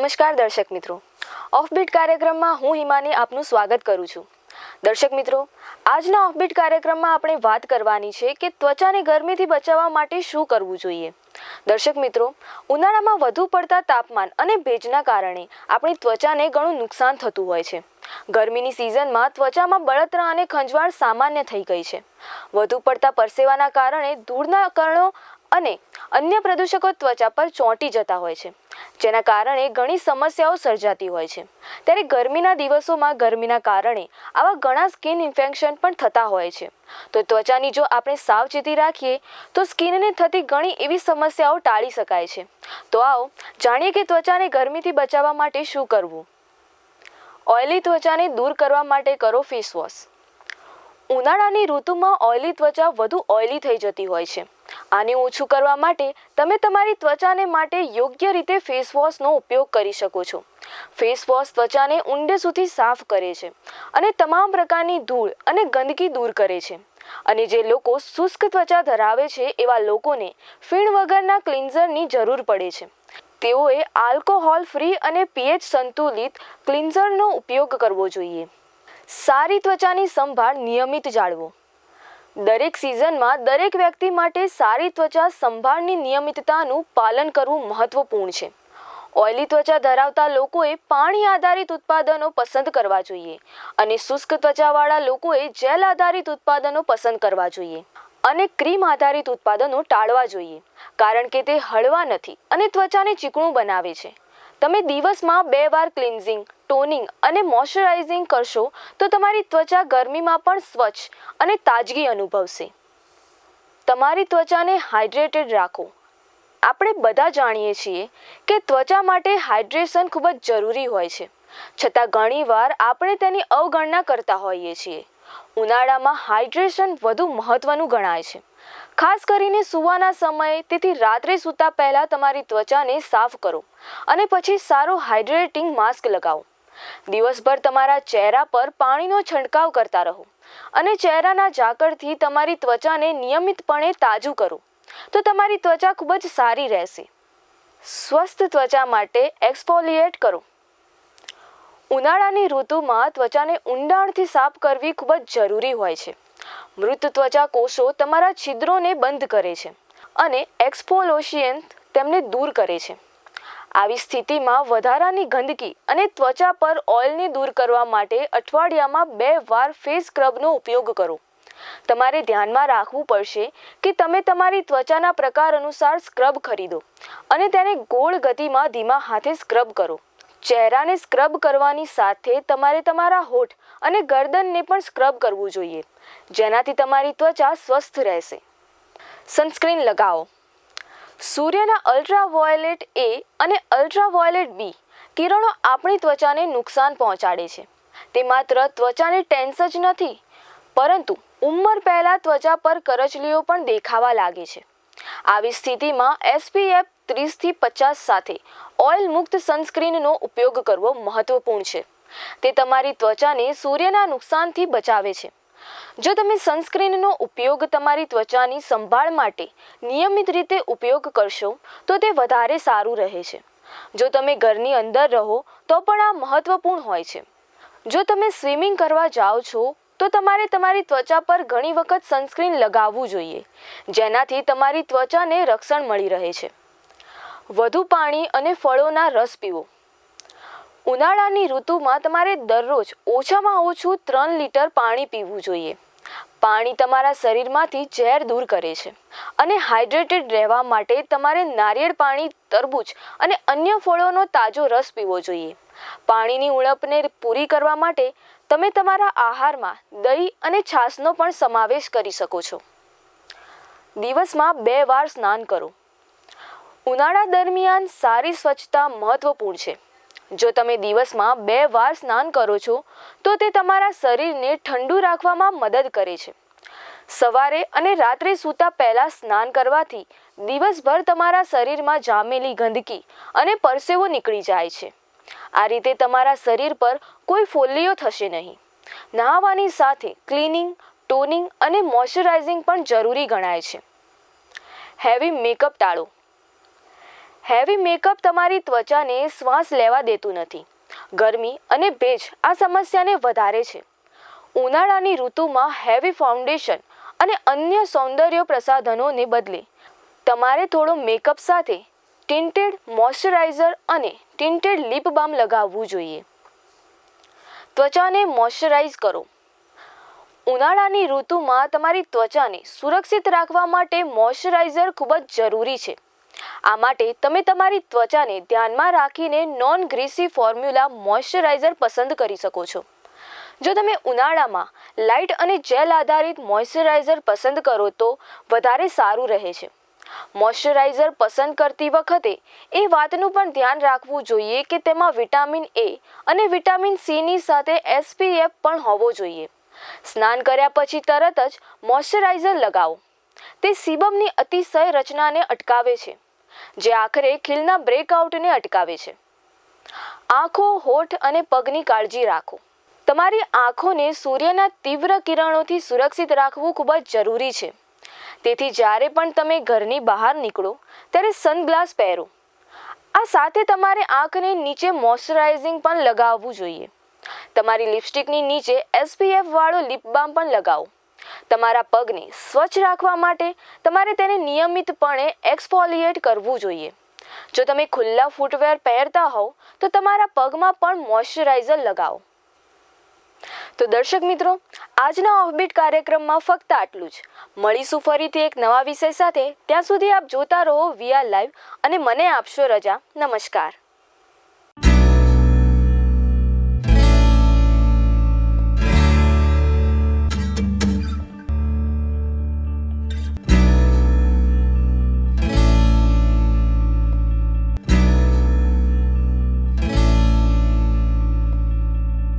નમસ્કાર દર્શક મિત્રો. ઓફબીટ કાર્યક્રમમાં હું હિમાની આપનું સ્વાગત કરું છું. દર્શક મિત્રો, આજના ઓફબીટ કાર્યક્રમમાં આપણે વાત કરવાની છે કે ત્વચાને ગરમીથી બચાવવા માટે શું કરવું જોઈએ. દર્શક મિત્રો, ઉનાળામાં વધુ પડતા તાપમાન અને ભેજના કારણે આપણી ત્વચાને ઘણું નુકસાન થતું હોય છે. ગરમીની સિઝનમાં ત્વચામાં બળતરા અને ખંજવાળ સામાન્ય થઈ ગઈ છે. વધુ પડતા પરસેવાના કારણે ધૂળના કણો અને અન્ય પ્રદૂષકો ત્વચા પર ચોંટી જતા હોય છે, જેના કારણે ઘણી સમસ્યાઓ સર્જાતી હોય છે. ત્યારે ગરમીના દિવસોમાં ગરમીના કારણે આવા ઘણા સ્કિન ઇન્ફેક્શન પણ થતા હોય છે. તો ત્વચાની જો આપણે સાવચેતી રાખીએ, તો સ્કિનને થતી ઘણી એવી સમસ્યાઓ ટાળી શકાય છે. તો આવો, જાણીએ કે ત્વચાને ગરમીથી બચાવવા માટે શું કરવું? ઓઇલી ત્વચાને દૂર કરવા માટે કરો ફેસ વોશ. ઉનાળાની ઋતુમાં ઓઇલી ત્વચા વધુ ઓઇલી થઈ જતી હોય છે. આને ઓછું કરવા માટે તમે તમારી ત્વચાને માટે યોગ્ય રીતે ફેસ વોશનો ઉપયોગ કરી શકો છો. ફેસ વોશ ત્વચાને ઊંડે સુધી સાફ કરે છે અને તમામ પ્રકારની ધૂળ અને ગંદકી દૂર કરે છે. અને જે લોકો શુષ્ક ત્વચા ધરાવે છે એવા લોકોને ફીણ વગરના ક્લિન્ઝરની જરૂર પડે છે. તેઓએ આલ્કોહોલ ફ્રી અને પીએચ સંતુલિત ક્લિન્ઝરનો ઉપયોગ કરવો જોઈએ. સારી ત્વચાની સંભાળ નિયમિત જાળવો. દરેક સિઝનમાં દરેક વ્યક્તિ માટે સારી ત્વચા સંભાળની નિયમિતતાનું પાલન કરવું મહત્વપૂર્ણ છે. ઓઇલી ત્વચા ધરાવતા લોકોએ પાણી આધારિત ઉત્પાદનો પસંદ કરવા જોઈએ અને શુષ્ક ત્વચાવાળા લોકોએ જેલ આધારિત ઉત્પાદનો પસંદ કરવા જોઈએ અને ક્રીમ આધારિત ઉત્પાદનો ટાળવા જોઈએ કારણ કે તે હળવા નથી અને ત્વચાને ચીકણું બનાવે છે. તમે દિવસમાં બે વાર ક્લિન્ઝિંગ ટોનિંગ અને મોઇશ્ચરાઇઝિંગ કરશો તો તમારી ત્વચા ગરમીમાં પણ સ્વચ્છ અને તાજગી અનુભવશે. તમારી ત્વચાને હાઇડ્રેટેડ રાખો. આપણે બધા જાણીએ છીએ કે ત્વચા માટે હાઇડ્રેશન ખૂબ જ જરૂરી હોય છે. છતાં ઘણીવાર આપણે તેની અવગણના કરતા હોઈએ છીએ. ઉનાળામાં હાઇડ્રેશન વધુ મહત્વનું ગણાય છે. ખાસ કરીને સૂવાના સમયે, તેથી રાત્રે સૂતા પહેલાં તમારી ત્વચાને સાફ કરો અને પછી સારું હાઇડ્રેટિંગ માસ્ક લગાવો. દિવસભર તમારા ચહેરા પર પાણીનો છંટકાવ કરતા રહો અને ચહેરાના ઝાકળથી તમારી ત્વચાને નિયમિતપણે તાજું કરો. તો તમારી ત્વચા ખૂબ જ સારી રહેશે. સ્વસ્થ ત્વચા માટે એક્સફોલિએટ કરો. ઉનાળાની ઋતુમાં ત્વચાને ઊંડાણથી સાફ કરવી ખૂબ જ જરૂરી હોય છે. મૃત ત્વચા કોષો તમારા છિદ્રોને બંધ કરે છે અને એક્સફોલોશિયન તેમને દૂર કરે છે. આવી સ્થિતિમાં વધારાની ગંદકી અને ત્વચા પર ઓઇલને દૂર કરવા માટે અઠવાડિયામાં બે વાર ફેસ સ્ક્રબનો ઉપયોગ કરો. તમારે ધ્યાનમાં રાખવું પડશે કે તમે તમારી ત્વચાના પ્રકાર અનુસાર સ્ક્રબ ખરીદો અને તેને ગોળ ગતિમાં ધીમા હાથે સ્ક્રબ કરો. ચહેરાને સ્ક્રબ કરવાની સાથે તમારે તમારા હોઠ અને ગરદનને પણ સ્ક્રબ કરવું જોઈએ, જેનાથી તમારી ત્વચા સ્વસ્થ રહેશે. સનસ્ક્રીન લગાવો. સૂર્યના અલ્ટ્રાવાયોલેટ એ અને અલ્ટ્રાવાયોલેટ બી કિરણો આપણી ત્વચાને નુકસાન પહોંચાડે છે. તે માત્ર ત્વચાને ટેન્સ જ નથી, પરંતુ ઉંમર પહેલાં ત્વચા પર કરચલીઓ પણ દેખાવા લાગે છે. આવી સ્થિતિમાં એસપીએફ ત્રીસથી પચાસ સાથે ઓઇલ મુક્ત સનસ્ક્રીનનો ઉપયોગ કરવો મહત્વપૂર્ણ છે. તે તમારી ત્વચાને સૂર્યના નુકસાનથી બચાવે છે. જો તમે સનસ્ક્રીનનો ઉપયોગ તમારી ત્વચાની સંભાળ માટે નિયમિત રીતે ઉપયોગ કરશો, તો તે વધારે સારું રહે છે. જો તમે ઘરની અંદર રહો, તો પણ આ મહત્વપૂર્ણ હોય છે. જો તમે સ્વિમિંગ કરવા જાઓ છો, તો તમારે તમારી ત્વચા પર ઘણી વખત સનસ્ક્રીન લગાવવું જોઈએ, જેનાથી તમારી ત્વચાને રક્ષણ મળી રહે છે. વધુ પાણી અને ફળોના રસ પીવો. ઉનાળાની ઋતુમાં તમારે દરરોજ ઓછામાં ઓછું ત્રણ લીટર પાણી પીવું જોઈએ. પાણી તમારા શરીરમાંથી ઝેર દૂર કરે છે અને હાઇડ્રેટેડ રહેવા માટે તમારે નારિયેળ પાણી, તરબૂચ અને અન્ય ફળોનો તાજો રસ પીવો જોઈએ. પાણીની ઉણપને પૂરી કરવા માટે તમે તમારા આહારમાં દહીં અને છાશનો પણ સમાવેશ કરી શકો છો. દિવસમાં બે વાર સ્નાન કરો. ઉનાળા દરમિયાન સારી સ્વચ્છતા મહત્વપૂર્ણ છે. જો તમે દિવસમાં બે વાર સ્નાન કરો છો, તો તે તમારા શરીરને ઠંડુ રાખવામાં મદદ કરે છે. સવારે અને રાત્રે સૂતા પહેલાં સ્નાન કરવાથી દિવસભર તમારા શરીરમાં જામેલી ગંદકી અને પરસેવો નીકળી જાય છે. આ રીતે તમારા શરીર પર કોઈ ફોલ્લીઓ થશે નહીં. નહાવાની સાથે ક્લિનિંગ, ટોનિંગ અને મોઇશ્ચરાઇઝિંગ પણ જરૂરી ગણાય છે. હેવી મેકઅપ ટાળો. હેવી મેકઅપ તમારી ત્વચાને શ્વાસ લેવા દેતું નથી. ગરમી અને ભેજ આ સમસ્યાને વધારે છે. ઉનાળાની ઋતુમાં હેવી ફાઉન્ડેશન અને અન્ય સૌંદર્ય પ્રસાધનોને બદલે, તમારે થોડો મેકઅપ સાથે ટિન્ટેડ મોઇશ્ચરાઇઝર અને ટિન્ટેડ લિપ બામ લગાવવું જોઈએ. ત્વચાને મોઇશ્ચરાઇઝ કરો. ઉનાળાની ઋતુમાં તમારી ત્વચાને સુરક્ષિત રાખવા માટે મોઇશ્ચરાઇઝર ખૂબ જ જરૂરી છે. આ માટે તમે તમારી ત્વચાને ધ્યાનમાં રાખીને નોન ગ્રીસી ફોર્મ્યુલા મોઇશ્ચરાઇઝર પસંદ કરી શકો છો. જો તમે ઉનાળામાં લાઇટ અને જેલ આધારિત મોઇશ્ચરાઇઝર પસંદ કરો તો વધારે સારું રહે છે. મોઇશ્ચરાઇઝર પસંદ કરતી વખતે એ વાતનું પણ ધ્યાન રાખવું જોઈએ કે તેમાં વિટામિન એ અને વિટામિન સીની સાથે એસપીએફ પણ હોવો જોઈએ. સ્નાન કર્યા પછી તરત જ મોઇશ્ચરાઇઝર લગાવો. તે સીબમની અતિશય રચનાને અટકાવે છે. જે આખરે ખીલના બ્રેકઆઉટને અટકાવે છે. આંખો, હોઠ અને પગની કાળજી રાખો. તમારી આંખોને સૂર્યના તીવ્ર કિરણોથી સુરક્ષિત રાખવું ખૂબ જ જરૂરી છે. તેથી જ્યારે પણ તમે ઘરની બહાર નીકળો, ત્યારે સનગ્લાસ પહેરો. આ સાથે તમારે આંખને નીચે મોઇશ્ચરાઇઝિંગ પણ લગાવવું જોઈએ. તમારી લિપસ્ટિકની નીચે એસપીએફ વાળો લિપ બામ પણ લગાવો. તમારા પગને સ્વચ્છ રાખવા માટે તમારે તેને નિયમિતપણે એક્સફોલિએટ કરવું જોઈએ. જો તમે ખુલ્લા ફૂટવેર પહેરતા હોવ, તો તમારા પગમાં પણ મોઇશ્ચરાઇઝર લગાવો. તો દર્શક મિત્રો, આજના ઓફબીટ કાર્યક્રમમાં ફક્ત આટલું જ. મળીશું ફરીથી એક નવા વિષય સાથે. ત્યાં સુધી આપ જોતા રહો વીઆર લાઈવ અને મને આપશો રજા. નમસ્કાર.